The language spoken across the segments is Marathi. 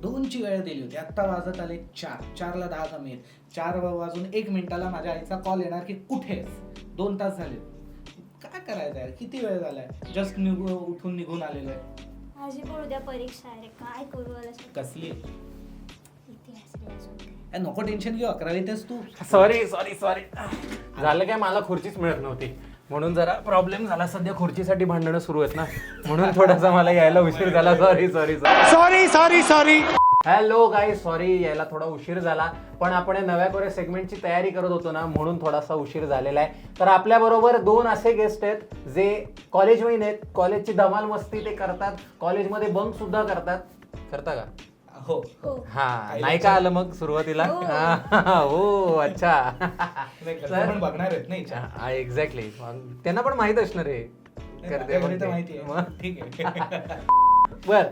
दोनची वेळ दिली होती. आत्ता वाजत आले चार. चारला दहा कमी आहेत. चार वाजून एक मिनिटाला माझ्या आईचा कॉल येणार की कुठेस? दोन तास झाले. काय करायचं यार? किती वेळ झालाय? जस्ट निघू उठून निघून आलेलो आहे. माझी पण उद्या परीक्षा आहे रे. काय करू मला कसली? अजून. ए, नको टेन्शन घेऊ. अकरावीतच तू. सॉरी सॉरी सॉरी झालं काय? मला खुर्चीच मिळत नव्हती. म्हणून जरा प्रॉब्लेम झाला. सध्या खुर्चीसाठी भांडणं सुरू आहेत ना. म्हणून थोडासा मला यायला उशीर झाला. Sorry sorry sorry sorry sorry hello guys sorry यायला थोडा उशीर झाला. पण आपण या नव्या कोऱ्या सेगमेंटची तयारी करत होतो ना म्हणून थोडासा उशीर झालेला आहे. तर आपल्या बरोबर दोन असे गेस्ट आहेत जे कॉलेज वहीन आहेत. कॉलेजची धमाल मस्ती ते करतात. कॉलेजमध्ये बंक सुद्धा करतात. करता का? हो. हो. हा नाही का आलं मग सुरुवातीला? हो. हा, अच्छा. नाही, घरचे पण बघणार आहेत नाही एक्झॅक्टली त्यांना पण माहीत असणार आहे. करते घरी तर म्हणते. माहिती मग? आहे ठीक आहे. बर.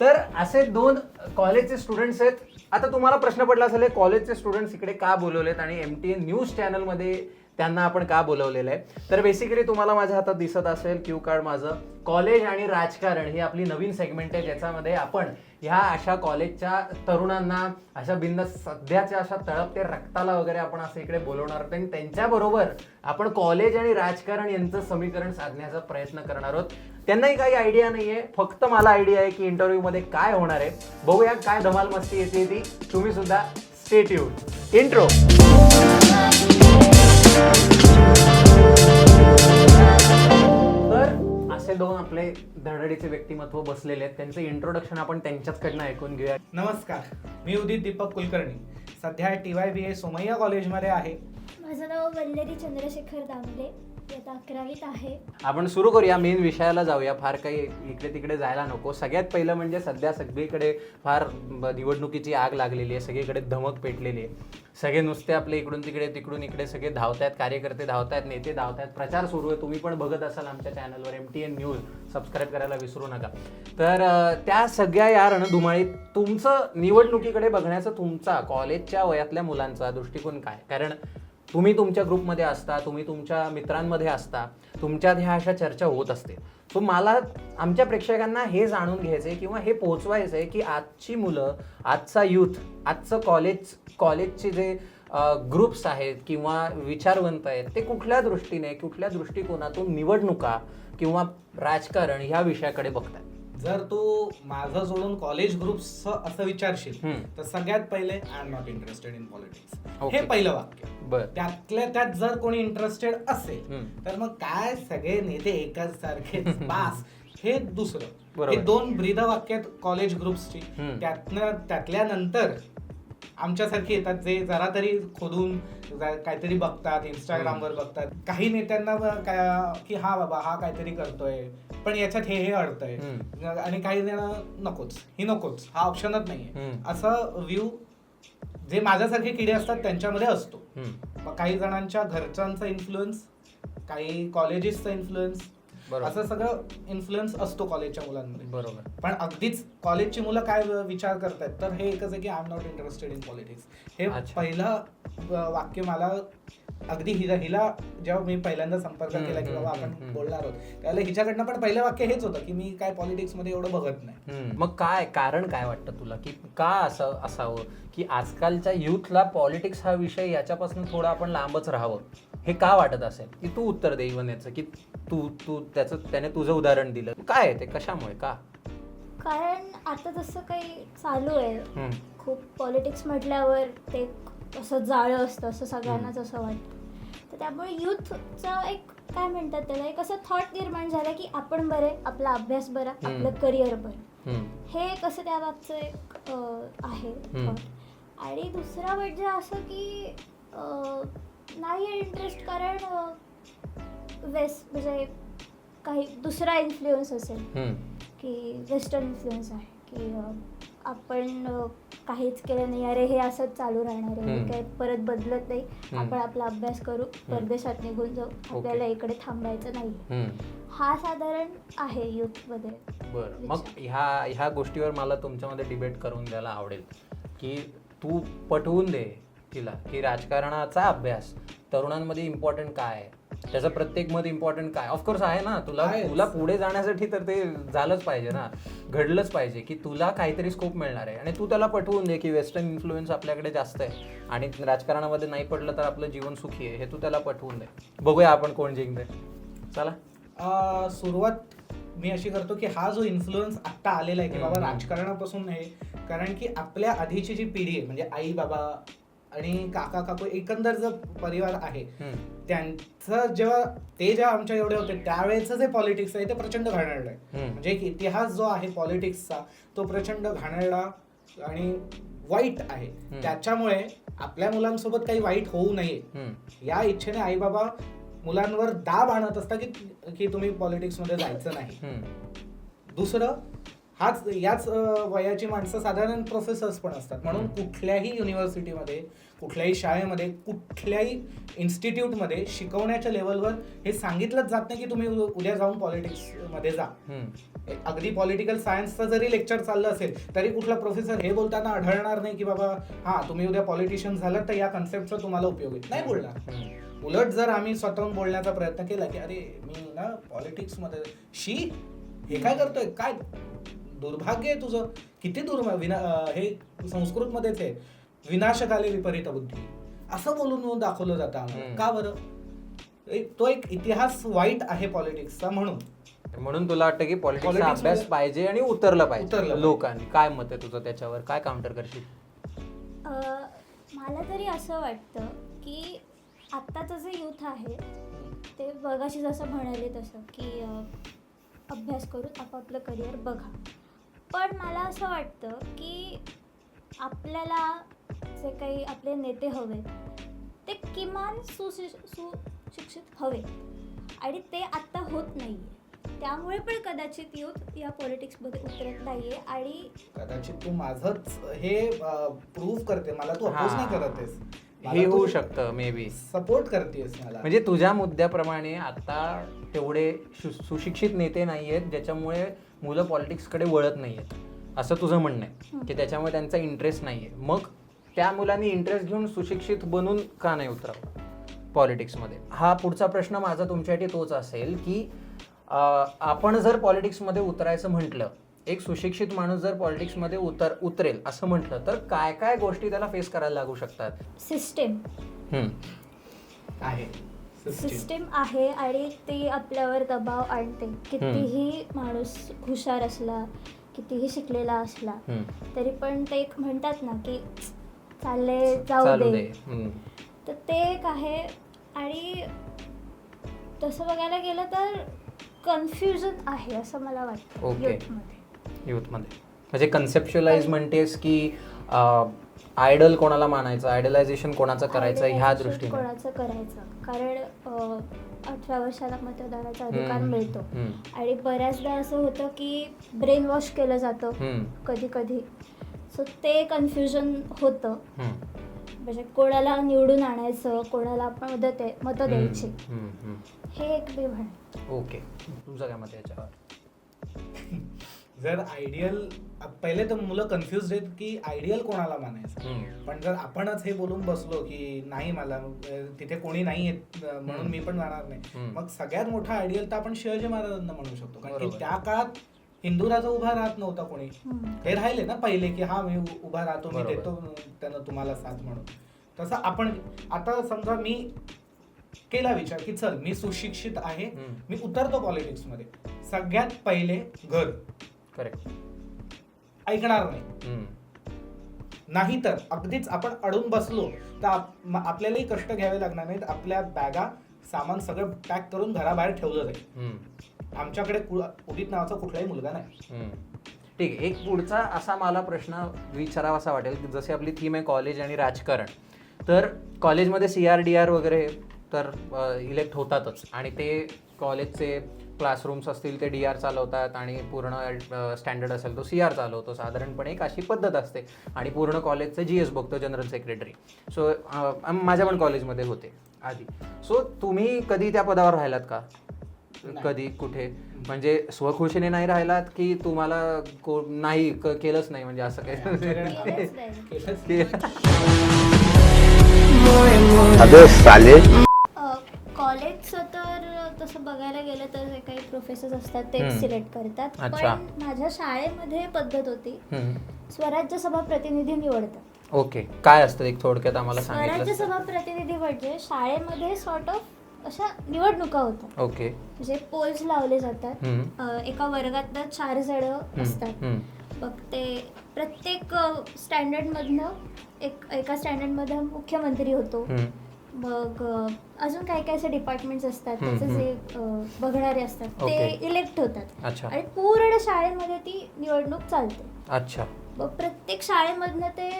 तर असे दोन कॉलेजचे स्टुडंट्स आहेत. आता तुम्हाला प्रश्न पडला असेल हे कॉलेजचे स्टुडंट्स इकडे का बोलवलेत आणि एम टी एन न्यूज चॅनलमध्ये त्यांना आपण का बोलवलेलं आहे? तर बेसिकली तुम्हाला माझ्या हातात दिसत असेल क्यू कार्ड माझं. कॉलेज आणि राजकारण ही आपली नवीन सेगमेंट आहे ज्याच्यामध्ये आपण ह्या अशा कॉलेजच्या तरुणांना अशा बिंद सध्याच्या अशा तळपते रक्ताला वगैरे आपण असं इकडे बोलवणार आहोत. आणि त्यांच्याबरोबर आपण कॉलेज आणि राजकारण यांचं समीकरण साधण्याचा प्रयत्न करणार आहोत. त्यांनाही काही आयडिया नाहीये. फक्त मला आयडिया आहे की इंटरव्ह्यूमध्ये काय होणार आहे. बघूया काय धमाल मस्ती येते ती. तुम्ही सुद्धा स्टेट इंट्रो असे दोन आपले धडधडीचे व्यक्तिमत्व बसलेले आहेत. त्यांचं इंट्रोडक्शन आपण त्यांच्याचकडनं ऐकून घेऊया. नमस्कार मी उदित दीपक कुलकर्णी. सध्या T Y B A Somaiya कॉलेजमध्ये आहे. माझं नाव वल्लरी चंद्रशेखर दामले. आता अकरावीत आहे. आपण सुरू करूया. मेन विषयाला जाऊया. फार काही इकडे तिकडे जायला नको. सगळ्यात पहिलं म्हणजे सध्या सगळीकडे फार ब- निवडणुकीची आग लागलेली आहे. सगळीकडे धमक पेटलेली आहे. सगळे नुसते आपले इकडून तिकडे तिकडून इकडे सगळे धावतायत कार्यकर्ते धावतायत नेते धावतायत. प्रचार सुरू आहे. तुम्ही पण बघत असाल आमच्या चॅनलवर M T N news subscribe करायला विसरू नका. तर त्या सगळ्या या रणधुमाळीत तुमचं निवडणुकीकडे बघण्याचा तुमचा कॉलेजच्या वयातल्या मुलांचा दृष्टिकोन काय? कारण तुम्ही तुमच्या ग्रुपमध्ये असता तुम्ही तुमच्या मित्रांमध्ये असता तुमच्यात ह्या अशा चर्चा होत असते. सो मला आमच्या प्रेक्षकांना हे जाणून घ्यायचं आहे किंवा हे पोचवायचं आहे की आजची मुलं आजचा यूथ आजचं कॉलेज कॉलेजचे जे ग्रुप्स आहेत किंवा विचारवंत आहेत ते कुठल्या दृष्टीने कुठल्या दृष्टिकोनातून निवडणुका किंवा राजकारण ह्या विषयाकडे बघतात जर तू माझं सोडून कॉलेज ग्रुप्स असं विचारशील. तर सगळ्यात पहिले I am not interested in politics. हे पहिलं वाक्य त्यातल्या त्यात जर कोणी इंटरेस्टेड असेल. तर मग काय सगळे नेते एकाच सारखेच बास हे दुसरं. हे दोन ब्रीद वाक्य आहेत कॉलेज ग्रुप्सची त्यातल्या नंतर आमच्यासारखे येतात जे जरा तरी खोदून काहीतरी बघतात इंस्टाग्रामवर बघतात. काही नेत्यांना की हा बाबा हा काहीतरी करतोय पण याच्यात हे हे अडतंय. आणि काही जण नकोच. ही नकोच. हा ऑप्शनच नाहीये. असं व्ह्यू जे माझ्यासारखे किडे असतात त्यांच्यामध्ये असतो. काही जणांच्या घरच्यांचा इन्फ्लुएन्स काही कॉलेजेसचा इन्फ्लुएन्स बरोबर. असं सगळं इन्फ्लुएन्स असतो कॉलेजच्या मुलांमध्ये. बरोबर. पण अगदीच कॉलेजची मुलं काय विचार करतायत? तर हे एकच आहे की I am not interested in politics हे अच्छा. पहिलं अ, वाक्य मला अगदी हिला हिला जेव्हा मी पहिल्यांदा संपर्क हम्म, केला की हम्म, बाबा हम्म, आपण हम्म. बोलणार आहोत. त्यावेळेला हिच्याकडनं पण पहिलं वाक्य हेच होतं की मी काय पॉलिटिक्समध्ये एवढं बघत नाही. हम्म. मग काय कारण काय वाटतं तुला? की का असं असावं? की आजकालच्या युथला पॉलिटिक्स हा विषय याच्यापासून थोडं आपण लांबच राहावं? हे का वाटत असेल की तू उत्तर दे इवन याचं की तू तू त्याचं त्याने तुझं उदाहरण दिलं काय आहे ते कशामुळे का कारण आता जसं काही चालू आहे हम्म. खूप पॉलिटिक्स म्हटल्यावर ते असं जाळं असतं असं सगळ्यांनाच असं वाटतं तर त्यामुळे युथचं एक काय म्हणतात त्याला एक असं थॉट निर्माण झालं की आपण बरे आपला अभ्यास बरा हम्म. आपलं करिअर बरं हम्म. हे कसं त्या मागचं एक अं, आहे हम्म. thought. आणि दुसरा म्हणजे असं की अं, नाही इंटरेस्ट कारण वेस्ट म्हणजे काही दुसरा इन्फ्लुएन्स असेल. की वेस्टर्न इन्फ्लुएन्स आहे. की आपण काहीच केलं नाही. अरे हे असंच चालू राहणार आहे. काही परत बदलत नाही. आपण आपला अभ्यास करू. परदेशात निघून जाऊ. आपल्याला इकडे थांबायचं नाही. हा साधारण आहे युथमध्ये बरं. मग ह्या ह्या गोष्टीवर मला तुमच्यामध्ये डिबेट करून द्यायला आवडेल. की तू पटवून दे तिला की राजकारणाचा अभ्यास. तरुणांमध्ये इम्पॉर्टंट काय आहे? त्याचं प्रत्येक मत इम्पॉर्टंट काय ऑफकोर्स आहे ना तुला. तुला पुढे जाण्यासाठी तर ते झालंच पाहिजे ना. घडलंच पाहिजे की तुला काहीतरी स्कोप मिळणार आहे. आणि तू त्याला पटवून दे की वेस्टर्न इन्फ्लुएन्स आपल्याकडे जास्त आहे. आणि राजकारणामध्ये नाही पडलं तर आपलं जीवन सुखी आहे. हे तू त्याला पटवून दे. बघूया आपण कोण जिंकते चला. सुरुवात मी अशी करतो की हा जो इन्फ्लुएन्स आत्ता आलेला आहे की बाबा. राजकारणापासून हे कारण की आपल्या आधीची जी पिढी आहे म्हणजे आई बाबा आणि काका काकू एकंदर जो परिवार आहे. त्यांचं जेव्हा ते जेव्हा आमच्या एवढे होते त्यावेळेचं जे पॉलिटिक्स आहे ते प्रचंड घाणेरडं आहे. म्हणजे एक इतिहास जो आहे पॉलिटिक्सचा तो प्रचंड घाणेरडा आणि वाईट आहे. त्याच्यामुळे आपल्या मुलांसोबत काही वाईट होऊ नये. या इच्छेने आई बाबा मुलांवर दाब आणत असतात की की तुम्ही पॉलिटिक्समध्ये जायचं नाही. दुसरं हाच याच वयाची माणसं साधारण प्रोफेसर्स पण असतात. म्हणून कुठल्याही युनिव्हर्सिटीमध्ये कुठल्याही शाळेमध्ये कुठल्याही इन्स्टिट्यूटमध्ये शिकवण्याच्या लेवलवर हे सांगितलंच जात नाही की तुम्ही उद्या जाऊन पॉलिटिक्समध्ये जा. अगदी पॉलिटिकल सायन्सचं जरी लेक्चर चाललं असेल तरी कुठला प्रोफेसर हे बोलताना आढळणार नाही की बाबा हा तुम्ही उद्या पॉलिटिशियन झालात तर या कन्सेप्टचा तुम्हाला उपयोग आहे नाही बोलणार. उलट जर आम्ही स्वतःहून बोलण्याचा प्रयत्न केला की अरे मी ना पॉलिटिक्समध्ये शी हे काय करतोय? काय? दुर्भाग्य आहे तुझं. किती दुर् विना हे संस्कृत मध्येच आहे. विनाशकाले विपरीत बुद्धी. असं बोलून दाखवलं जातं आम्हाला. का बरं? एक- तो एक इतिहास वाईट आहे पॉलिटिक्सचा म्हणून. म्हणून तुला वाटतं की पॉलिटिक्सचा Politics अभ्यास मध्ये- पाहिजे आणि उतरलं पाहिजे. लोकांनी. काय मत आहे तुझं त्याच्यावर? काय काउंटर करशील? मला तरी असं वाटतं की आत्ताचं जे यूथ आहे ते बघाशी जसं म्हणाले तसं की अभ्यास करून आपापलं करिअर बघा. पण मला असं वाटतं की आपल्याला जे काही आपले नेते हवे ते किमान सुशि सुशिक्षित हवे. आणि ते आत्ता होत नाही त्यामुळे पण कदाचित यूथ या पॉलिटिक्समध्ये उतरत नाही आहे आणि कदाचित तू माझंच हे प्रूव्ह करते. मला तू अपोज हा. नाही करत आहेस. हे होऊ शकतं मे बी सपोर्ट करतेस मला. म्हणजे तुझ्या मुद्द्याप्रमाणे आता तेवढे सु- सुशिक्षित नेते नाही आहेत ज्याच्यामुळे मुलं पॉलिटिक्सकडे वळत नाही आहेत असं तुझं म्हणणं आहे. की त्याच्यामुळे त्यांचा इंटरेस्ट नाही आहे मग त्या मुलांनी इंटरेस्ट घेऊन सुशिक्षित बनून का नाही उतरावं? पॉलिटिक्समध्ये. हा पुढचा प्रश्न माझा तुमच्यासाठी तोच असेल की आपण जर पॉलिटिक्समध्ये उतरायचं म्हटलं एक सुशिक्षित माणूस जर पॉलिटिक्समध्ये उतर उतरेल असं म्हटलं तर काय काय गोष्टी त्याला फेस करायला लागू शकतात? सिस्टेम. आहे. सिस्टीम आहे आणि ती आपल्यावर दबाव आणते. कितीही माणूस हुशार असला कितीही शिकलेला असला. तरी पण ते एक म्हणतात ना की चालले जाऊ दे. तर ते एक आहे आणि तसं बघायला गेलं तर कन्फ्युजन आहे असं मला वाटतं youthमध्ये. युथमध्ये म्हणजे कन्सेप्च्युअलाइज म्हणतेस की आयडल कोणाला मानायचं आयडलायझेशन कोणाचं करायचं ह्या दृष्टीने? कोणाचं करायचं? कारण अठरा वर्षाला मतदानाचा अधिकार. मिळतो. आणि बऱ्याचदा असं होतं की ब्रेन वॉश केलं जातं. कधी कधी सो ते कन्फ्युजन होतं. म्हणजे कोणाला निवडून आणायचं कोणाला आपण मदत मतं द्यायची. हे एक म्हण ओके तुमचं काय मत याच्यावर जर आयडियल पहिले तर मुलं कन्फ्युज आहेत की आयडियल कोणाला मानायचं. पण जर आपणच हे बोलून बसलो की नाही मला तिथे कोणी नाही येत अं, म्हणून. मी पण जाणार नाही. मग सगळ्यात मोठा आयडियल तर आपण शिवाजी महाराजांना म्हणू शकतो कारण की. त्या काळात हिंदू राजा उभा राहत नव्हता कोणी. ते राहिले ना पहिले की हा मी उभा राहतो मी. देतो त्यानं तुम्हाला साथ म्हणून तसं आपण आता समजा मी केला विचार की चल मी सुशिक्षित आहे. मी उतरतो पॉलिटिक्समध्ये सगळ्यात पहिले घर करेक्ट ऐकणार नाही. नाही तर अगदीच आपण अडून बसलो तर आपल्यालाही कष्ट घ्यावे लागणार नाहीत. आपल्या बॅगा सामान सगळं पॅक करून घराबाहेर ठेवलं जाईल. आमच्याकडे उदित नावाचा कुठलाही मुलगा नाही. ठीक आहे. एक पुढचा असा मला प्रश्न विचारावासा वाटेल की जसे आपली थीम आहे कॉलेज आणि राजकारण तर कॉलेजमध्ये सी आर डी आर वगैरे तर इलेक्ट होतातच. आणि ते कॉलेजचे क्लासरूम्स असतील ते डी आर चालवतात आणि पूर्ण स्टँडर्ड असेल तो सी आर चालवतो. साधारणपणे एक अशी पद्धत असते. आणि पूर्ण कॉलेजचं जी एस बघतो जनरल सेक्रेटरी सो माझ्या पण कॉलेजमध्ये होते आधी. सो तुम्ही कधी त्या पदावर राहिलात का. कधी कुठे? म्हणजे स्वखुशीने नाही राहिलात की तुम्हाला को नाही केलंच नाही? म्हणजे असं काही? केलंच बघायला गेलं तर जे काही प्रोफेसर असतात ते हम्म. सिलेक्ट करतात अच्छा. पण माझ्या शाळेमध्ये पद्धत होती हम्म. स्वराज्य सभा प्रतिनिधी निवडतात ओके काय असतं एक थोडक्यात आम्हाला स्वराज्य सांगितलं सभा प्रतिनिधी म्हणजे शाळेमध्ये सॉर्ट ऑफ अशा निवडणुका होतात ओके म्हणजे पोल्स लावले जातात हम्म. अ, एका वर्गात चार जण असतात हम्म. मग ते प्रत्येक स्टँडर्डमधनं एक एका स्टँडर्डमध्ये मुख्यमंत्री होतो हम्म. मग अजून काय काय असे डिपार्टमेंट्स असतात त्याचे जे बघणारे असतात ते Okay. इलेक्ट होतात. अच्छा. आणि पूर्ण शाळेमध्ये ती निवडणूक चालते. अच्छा. मग प्रत्येक शाळेमधनं ते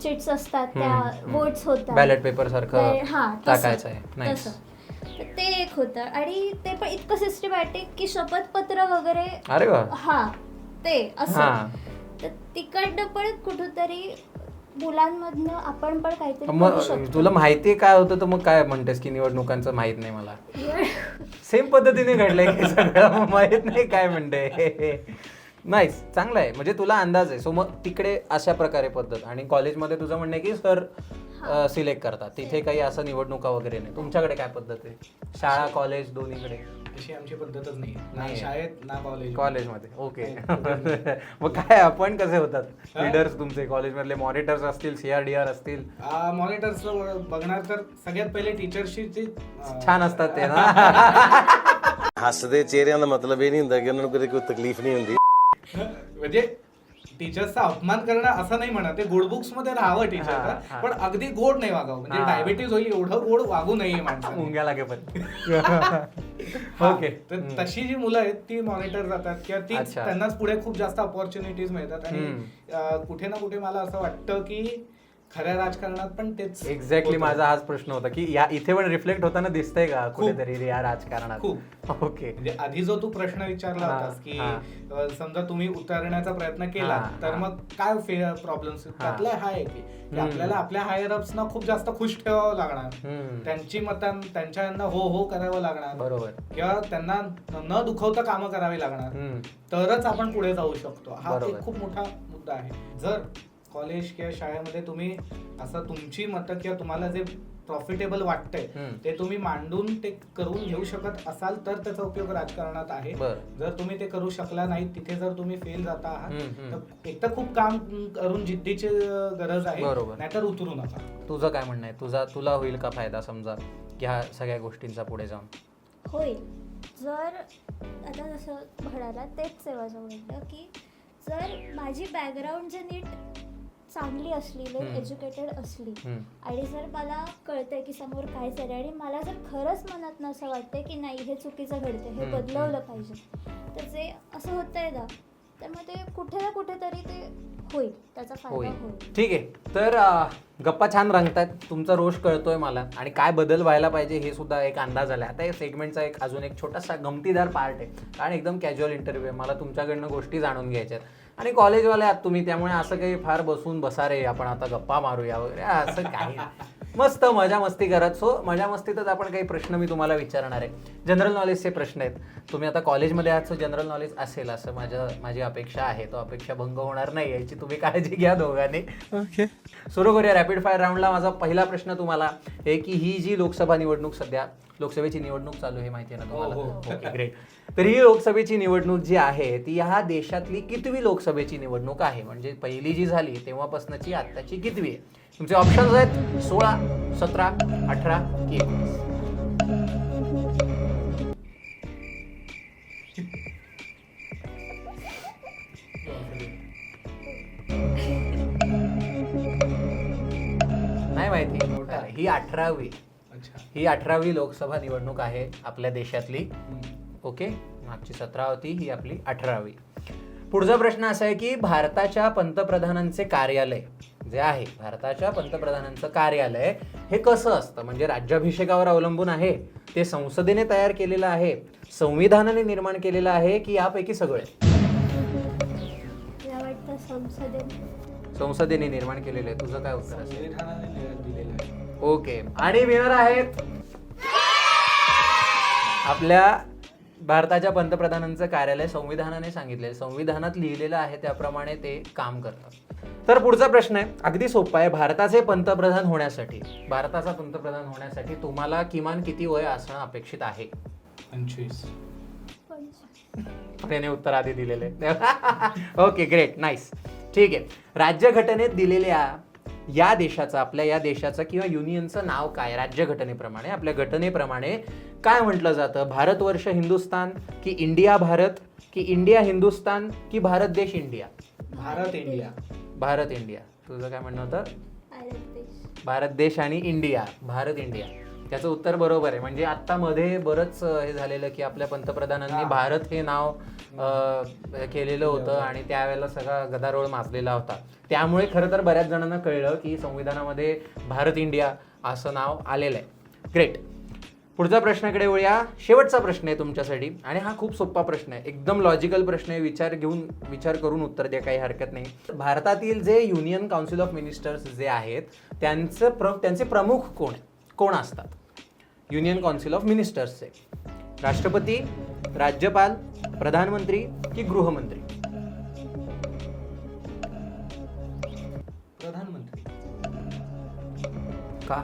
चिट्स असतात त्या हम्म, वोट्स होतात. बॅलेट पेपर सारखं हा, तसं. टाकायचं आहे. नाईस तसं. तर ते एक होतं. आणि ते पण इतकं सिस्टमॅटिक की शपथपत्र वगैरे अरे वा. हा ते हा. असं तर तिकडनं पण कुठंतरी मुलांमधनं आपण पण काहीतरी करू मग शकतो. तुला माहिती काय होतं तर मग काय म्हणतेस की निवडणुकांचं माहीत नाही मला? सेम पद्धतीने घडलंय हे सगळं. मग माहीत नाही काय म्हणते नाईस चांगलं आहे म्हणजे तुला अंदाज आहे. सो मग तिकडे अशा प्रकारे पद्धत. आणि कॉलेजमध्ये तुझं म्हणणं आहे की सर सिलेक्ट करतात. तिथे काही असं निवडणुका वगैरे नाही. तुमच्याकडे काय पद्धत आहे? शाळा कॉलेज दोन्हीकडे? तशी आमची पद्धतच नाही ना नाहीये. शाळेत ना कॉलेज कॉलेजमध्ये ओके नाही. मग काय आपण कसे होतात हा? लीडर्स तुमचे कॉलेजमधले मॉनिटर्स असतील सीआरडीआर असतील मॉनिटर्स बघणार तर सगळ्यात पहिले टीचरशी जे अं, छान असतात ते ना ਹੱਸਦੇ ਚਿਹਰਿਆਂ ਦਾ ਮਤਲਬ ਇਹ ਨਹੀਂ ਹੁੰਦਾ ਕਿ ਉਹਨਾਂ ਨੂੰ ਕਦੇ ਕੋਈ ਤਕਲੀਫ ਨਹੀਂ ਹੁੰਦੀ म्हणजे टीचर्सचा अपमान करणं असं नाही म्हणत ते गुड बुक्समध्ये राहावं टीचरचा. पण अगदी गोड नाही वागावं म्हणजे. डायबिटीज होईल एवढं गोड वागू नये मुंग्या लागेपर्यंत हा, ओके तर. तशी जी मुलं आहेत ती मॉनिटर जातात किंवा ती. त्यांनाच पुढे खूप जास्त ऑपॉर्च्युनिटीज मिळतात आणि कुठे ना कुठे मला असं वाटतं की खऱ्या राजकारणात पण तेच एक्झॅक्टली होतं. माझा हाच प्रश्न होता की या इथे पण रिफ्लेक्ट होताना दिसतंय का खूप. कुठेतरी या राजकारणात खूप. ओके म्हणजे आधी जो तू प्रश्न विचारला हा, होतास की हा. अं, समजा तुम्ही उतरण्याचा प्रयत्न केला हा, तर हा. मग काय प्रॉब्लेम्स त्यातला हा आहे की की हम्म. आपल्याला आपल्या हायर अपना खूप जास्त खुश ठेवावं लागणार हम्म. त्यांची मतां त्यांच्या यांना हो हो करावं लागणार बरोबर किंवा त्यांना न दुखवता कामं करावी लागणार हम्म. तरच आपण पुढे जाऊ शकतो हा बरोबर. एक खूप मोठा मुद्दा आहे जर कॉलेज किंवा शाळेमध्ये तुम्ही असं तुमची मतं किंवा तुम्हाला जे प्रॉफिटेबल वाटतंय. ते तुम्ही मांडून ते करून घेऊ शकत असाल तर त्याचा उपयोग राजकारणात आहे बरं. जर तुम्ही ते करू शकला नाही तिथे जर तुम्ही फेल जाता आहात. तर एक तर खूप काम करून जिद्दीची गरज आहे बरोबर. नाहीतर उतरू नका तुझं काय म्हणणं आहे तुझा तुला होईल का फायदा समजा ह्या सगळ्या गोष्टींचा पुढे जाऊन होईल जर आता जसं म्हणाला तेच माझं म्हणणं की जर माझी बॅकग्राऊंड जर नीट चांगली असली हम्म. एज्युकेटेड असली. आणि जर मला कळतंय की समोर काय चाललंय आणि मला जर खरंच मनात असं वाटतंय की नाही हे चुकीचं घडतंय हे बदलवलं पाहिजे तर जे असं होतंय ना तर मग ते कुठे ना कुठेतरी ते होईल त्याचा फायदा होईल. ठीक आहे. तर गप्पा छान रंगतात तुमचा रोष कळतोय मला. आणि काय बदल व्हायला पाहिजे हे सुद्धा एक अंदाज आला आता या सेगमेंटचा एक अजून एक छोटासा गमतीदार पार्ट आहे. कारण एकदम कॅज्युअल इंटरव्ह्यू आहे. मला तुमच्याकडनं गोष्टी जाणून घ्यायच्या आहेत आणि कॉलेजवाले आहात तुम्ही त्यामुळे असं काही फार बसून बसा रे आपण आता गप्पा मारूया वगैरे. असं काही. मस्त मजा मस्ती करत. सो मजा मस्तीतच आपण काही प्रश्न मी तुम्हाला विचारणार आहे. जनरल नॉलेजचे प्रश्न आहेत. तुम्ही आता कॉलेजमध्ये आहात सो जनरल नॉलेज असेल असं माझं माझी अपेक्षा आहे. तो अपेक्षा भंग होणार नाही याची तुम्ही काळजी घ्या दोघांनी. सुरू करूया रॅपिड फायर राऊंडला माझा पहिला प्रश्न तुम्हाला. आहे की ही जी लोकसभा निवडणूक सध्या लोकसभेची निवडणूक चालू आहे माहिती आहे ना हो, तुम्हाला? हो. ओके ग्रेट तर ही लोकसभेची निवडणूक जी आहे ती ह्या देशातली कितवी लोकसभेची निवडणूक आहे? म्हणजे पहिली जी झाली तेव्हापासूनची आत्ताची कितवी आहे? तुमचे ऑप्शन्स आहेत सोळा सतरा अठरा की एकोणीस नाही माहिती. ही अठरावी. ही अठरावी लोकसभा निवडणूक आहे आपल्या देशातली. ओके? मागची सतरा होती ही आपली अठरावी. पुढचा प्रश्न असा आहे की भारताच्या पंतप्रधानांचे कार्यालय जे आहे भारताच्या पंतप्रधानांचं कार्यालय हे कसं असतं? म्हणजे राज्याभिषेकावर अवलंबून आहे ते संसदेने तयार केलेलं आहे संविधानाने निर्माण केलेलं आहे की यापैकी सगळे? संसदेने. संसदेने निर्माण केलेलं आहे. तुझं काय उत्तर असेल? संविधानाने दिलेलं आहे. ओके. आणि विनर आहेत आपल्या भारताच्या पंतप्रधानांचं कार्यालय संविधानाने सांगितले संविधानात लिहिलेलं आहे त्याप्रमाणे ते काम करतात. तर पुढचा प्रश्न आहे. अगदी सोपा आहे. भारताचे पंतप्रधान होण्यासाठी भारताचा पंतप्रधान होण्यासाठी तुम्हाला किमान किती वय असणं अपेक्षित आहे? पंचवीस. त्याने उत्तर आधी दिलेले ओके ग्रेट नाईस ठीक आहे. राज्यघटनेत दिलेल्या या देशाचं आपल्या या देशाचं किंवा युनियनचं नाव काय? राज्यघटनेप्रमाणे आपल्या घटनेप्रमाणे काय म्हटलं जातं? भारतवर्ष हिंदुस्तान की इंडिया भारत की इंडिया हिंदुस्तान की भारत देश India? Bharat India. Bharat India. तुझं काय म्हणणं होतं? भारत देश. भारत देश आणि इंडिया. भारत इंडिया. त्याचं उत्तर बरोबर आहे. म्हणजे आत्ता मध्ये बरंच हे झालेलं की आपल्या पंतप्रधानांनी. भारत हे नाव केलेलं होतं आणि त्यावेळेला सगळा गदारोळ माजलेला होता. त्यामुळे खरं तर बऱ्याच जणांना कळलं की संविधानामध्ये भारत इंडिया असं नाव आलेलं आहे. ग्रेट पुढच्या प्रश्नाकडे वळूया. शेवटचा प्रश्न आहे तुमच्यासाठी आणि हा खूप सोपा प्रश्न आहे. एकदम लॉजिकल प्रश्न आहे. विचार घेऊन विचार करून उत्तर द्या काही हरकत नाही. भारतातील जे युनियन काउन्सिल ऑफ मिनिस्टर्स जे आहेत त्यांचं प्र त्यांचे प्रमुख कोण? आहे कोण असतात? युनियन काउन्सिल ऑफ मिनिस्टर्सचे राष्ट्रपती राज्यपाल प्रधानमंत्री की गृहमंत्री? प्रधानमंत्री। का?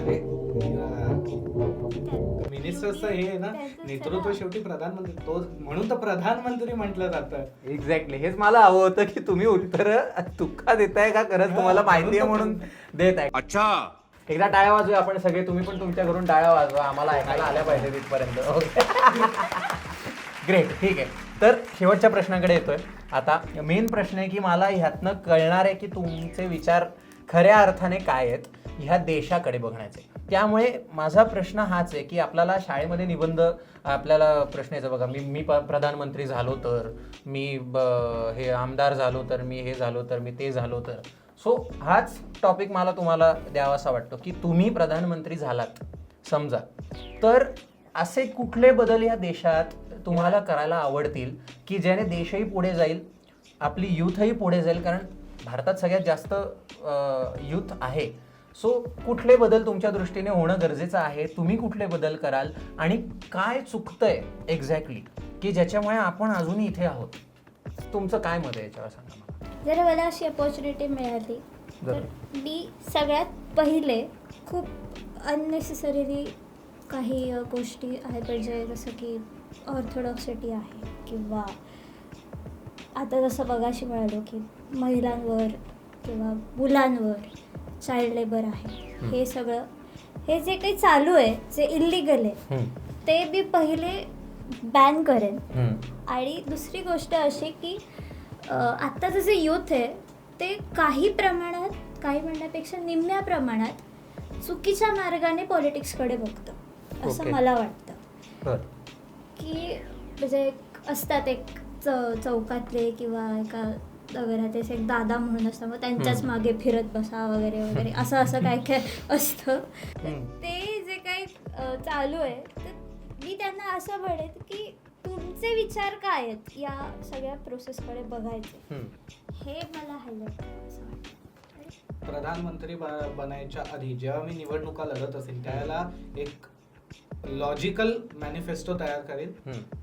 अरे मिनिस्टरचं हे आहे ना नेतृत्व शेवटी प्रधानमंत्री तो म्हणून तर प्रधानमंत्री म्हटलं जातं. एक्झॅक्टली हेच मला हवं होतं की तुम्ही उत्तर तुका देताय का? खरंच तुम्हाला माहिती आहे म्हणून देत आहे अच्छा. एकदा टाळ्या वाजूया आपण सगळे तुम्ही पण तुमच्या घरून टाळ्या वाजवा. आम्हाला ऐकायला आल्या पाहिजे तिथपर्यंत ग्रेट ठीक आहे. तर शेवटच्या प्रश्नाकडे येतोय. आता मेन प्रश्न आहे की मला ह्यातनं कळणार आहे की तुमचे विचार खऱ्या अर्थाने काय आहेत ह्या देशाकडे बघण्याचे. त्यामुळे माझा प्रश्न हाच आहे की आपल्याला शाळेमध्ये निबंध आपल्याला प्रश्न यायचा बघा. मी मी प- प्रधानमंत्री झालो तर मी ब- हे आमदार झालो तर मी हे झालो तर मी ते झालो तर. सो हाच टॉपिक मला तुम्हाला द्यावासा वाटतो की तुम्ही प्रधानमंत्री झालात समजा. तर असे कुठले बदल या देशात तुम्हाला करायला आवडतील की ज्याने देशही पुढे जाईल आपली यूथही पुढे जाईल? कारण भारतात सगळ्यात जास्त यूथ आहे. सो कुठले बदल तुमच्या दृष्टीने होणं गरजेचं आहे? तुम्ही कुठले बदल कराल? आणि काय चुकतंय एक्झॅक्टली की ज्याच्यामुळे आपण अजूनही इथे आहोत? तुमचं काय मत आहे याच्यावर सांगा जर मला अशी अपॉर्च्युनिटी मिळाली तर मी सगळ्यात पहिले खूप अननेसेसरीली काही गोष्टी आहेत म्हणजे जसं की ऑर्थोडॉक्सिटी आहे किंवा आता जसं बघाशी मिळालो की महिलांवर किंवा मुलांवर चाइल्ड लेबर आहे. हे सगळं हे जे काही चालू आहे जे इलिगल आहे ते मी पहिले बॅन करेन. आणि दुसरी गोष्ट अशी की आत्ताचं जे यूथ आहे ते काही प्रमाणात काही म्हणण्यापेक्षा निम्म्या प्रमाणात चुकीच्या मार्गाने पॉलिटिक्सकडे बघतं असं. मला वाटतं की म्हणजे एक असतात एक च चौकातले किंवा एका नगरात एक दादा म्हणून असतं मग त्यांच्याच. मागे फिरत बसा वगैरे वगैरे असं असं काय काय असतं. ते जे काही चालू आहे तर मी त्यांना असं म्हणेन की तुमचे विचार काय आहेत या सगळ्या प्रोसेसकडे बघायचे हम्म. हे मला वाटतं प्रधानमंत्री ब- बनायच्या आधी जेव्हा मी निवडणुका लढत असेल त्यावेळेला एक लॉजिकल मॅनिफेस्टो तयार करेल.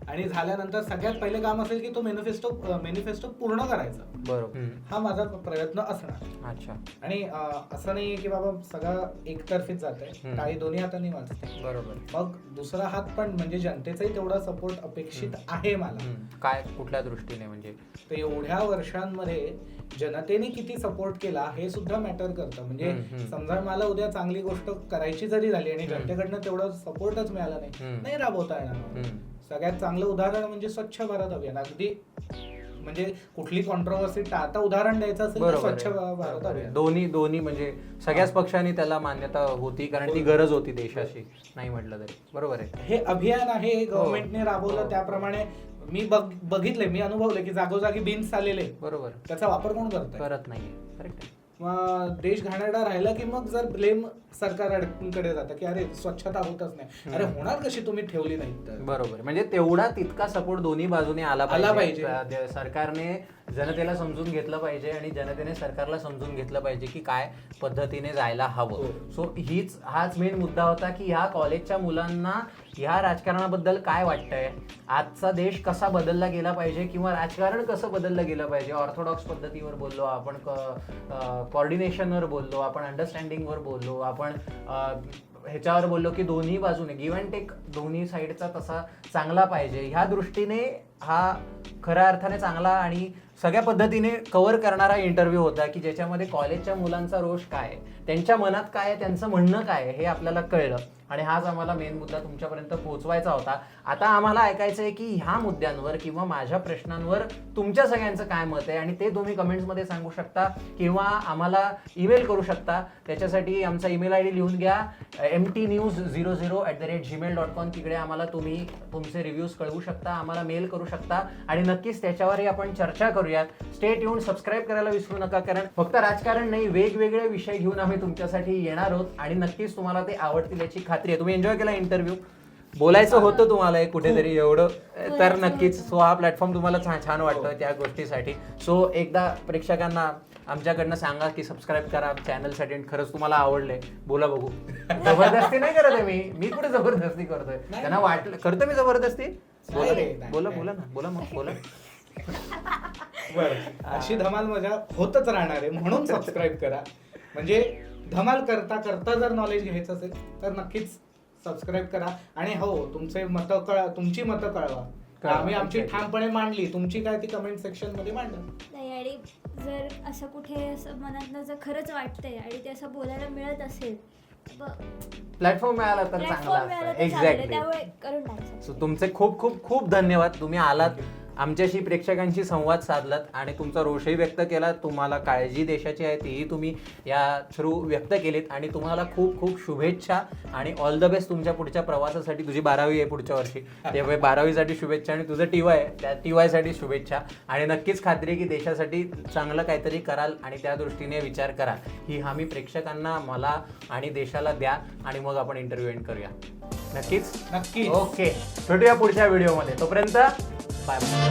आणि झाल्यानंतर सगळ्यात पहिले काम असेल की तो मॅनिफेस्टो मॅनिफेस्टो पूर्ण करायचा बरोबर. हा माझा प्रयत्न असणार अच्छा आणि अं, असं नाही की बाबा सगळं एकतर्फीच जात आहे हम्म. काही दोन्ही हातांनी वाचते बरोबर मग दुसरा हात पण म्हणजे जनतेचाही तेवढा सपोर्ट अपेक्षित आहे मला हम्म. काय कुठल्या दृष्टीने म्हणजे तर एवढ्या वर्षांमध्ये जनतेने किती सपोर्ट केला हे सुद्धा मॅटर करतं म्हणजे हम्म, हम्म. समजा मला उद्या चांगली गोष्ट करायची जरी झाली आणि. जनतेकडनं तेवढा सपोर्टच मिळाला नाही. नाही राबवता येणार. सगळ्यात चांगलं उदाहरण म्हणजे स्वच्छ भारत अभियान. अगदी म्हणजे कुठली कॉन्ट्रोवर्सी टाळता उदाहरण द्यायचं असेल तर स्वच्छ. भारत. अभियान. दोन्ही दोन्ही म्हणजे सगळ्याच पक्षांनी त्याला मान्यता होती कारण ती गरज होती देशाची. नाही म्हटलं तरी. बरोबर आहे. हे अभियान आहे हे गव्हर्नमेंटने हो. राबवलं त्याप्रमाणे मी बघ बघितले मी अनुभवले की जागोजागी बिन्स आलेले बरोबर. त्याचा वापर कोण करतंय? करत नाहीये. करेक्ट मग देश घाणेरडा राहिला की मग जर ब्लेम सरकारकडे जातं की अरे स्वच्छता होतच नाही. अरे होणार कशी तुम्ही ठेवली नाही तर? बरोबर. म्हणजे तेवढा तितका सपोर्ट दोन्ही बाजूने आला आला पाहिजे. सरकारने जनतेला समजून घेतलं पाहिजे आणि जनतेने सरकारला समजून घेतलं पाहिजे की काय पद्धतीने जायला हवं. हो. सो हीच हाच मेन मुद्दा होता की ह्या कॉलेजच्या मुलांना ह्या राजकारणाबद्दल काय वाटतंय? आजचा देश कसा बदलला गेला पाहिजे किंवा राजकारण कसं बदललं गेलं पाहिजे? ऑर्थोडॉक्स पद्धतीवर बोललो आपण कॉर्डिनेशनवर बोललो आपण अंडरस्टँडिंगवर बोललो आपण ह्याच्यावर बोललो की दोन्ही बाजूने गिव्ह अँड टेक दोन्ही साईडचा तसा चांगला पाहिजे. ह्या दृष्टीने हा खऱ्या अर्थाने चांगला आणि सगळ्या पद्धतीने कव्हर करणारा इंटरव्ह्यू होता की ज्याच्यामध्ये कॉलेजच्या मुलांचा रोष काय आहे? त्यांच्या मनात काय आहे? त्यांचं म्हणणं काय आहे? हे आपल्याला कळलं. आणि हाच आम्हाला मेन मुद्दा तुमच्यापर्यंत पोहोचवायचा होता. आता आम्हाला ऐकायचं आहे की ह्या मुद्द्यांवर किंवा माझ्या प्रश्नांवर तुमच्या सगळ्यांचं काय मत आहे? आणि ते तुम्ही कमेंट्समध्ये सांगू शकता किंवा आम्हाला ईमेल करू शकता. त्याच्यासाठी आमचा ईमेल आय डी लिहून घ्या. M T news zero zero at the rate Gmail dot com तिकडे आम्हाला तुम्ही तुमचे रिव्ह्यूज कळवू शकता आम्हाला मेल करू शकता. आणि नक्कीच त्याच्यावरही आपण चर्चा करू करूयात. स्टेट येऊन सबस्क्राईब करायला विसरू नका कारण फक्त राजकारण नाही वेगवेगळे विषय घेऊन आम्ही तुमच्यासाठी येणार आहोत. आणि नक्कीच तुम्हाला ते आवडतील याची खात्री आहे. तुम्ही एन्जॉय केला इंटरव्ह्यू बोलायचं होतं तुम्हाला एक कुठेतरी एवढं. तर बोलायचं नक्कीच. सो हा प्लॅटफॉर्म तुम्हाला छान छान वाटतोय त्या गोष्टीसाठी. सो एकदा प्रेक्षकांना आमच्याकडनं सांगा की सबस्क्राईब करा चॅनलसाठी आणि खरंच तुम्हाला आवडलंय. बोला बघू. जबरदस्ती नाही करत आहे मी. मी कुठे जबरदस्ती करतोय? त्यांना वाटलं करतो मी जबरदस्ती? बोला बोला. बोला ना. बोला मग बोला. बरं. अशी धमाल मजा होतच राहणार आहे म्हणून सबस्क्राईब करा. म्हणजे धमाल करता करता जर नॉलेज घ्यायचं असेल तर नक्कीच सबस्क्राईब करा. आणि हो तुमचे मतं कळा तुमची मतं कळवा. आम्ही आमची. ठामपणे मांडली. तुमची काय ती कमेंट सेक्शनमध्ये मांडा. नाही आणि जर असं कुठे असं मनातनं जर खरंच वाटतंय आणि ते असं बोलायला मिळत असेल प्लॅटफॉर्म मिळाला तर चांगला प्लॅटफॉर्म मिळाला तर चालेल एक्झॅक्टली त्यामुळे करून टाकायचं. सो तुमचे खूप खूप खूप धन्यवाद. तुम्ही आलात आमच्याशी प्रेक्षकांशी संवाद साधलात आणि तुमचा रोषही व्यक्त केला. तुम्हाला काळजी देशाची आहे तीही तुम्ही या थ्रू व्यक्त केलीत. आणि तुम्हाला खूप खूप शुभेच्छा आणि ऑल द बेस्ट तुमच्या पुढच्या प्रवासासाठी. तुझी बारावी आहे पुढच्या वर्षी. त्यामुळे बारावीसाठी शुभेच्छा आणि तुझं टी वाय त्या टी वायसाठी शुभेच्छा. आणि नक्कीच खात्री की देशासाठी चांगलं काहीतरी कराल आणि त्या दृष्टीने विचार कराल ही हमी प्रेक्षकांना मला आणि देशाला द्या. आणि मग आपण इंटरव्ह्यू एंड करूया. नक्कीच? नक्की ओके. भेटूया पुढच्या व्हिडिओमध्ये. तोपर्यंत बाय बाय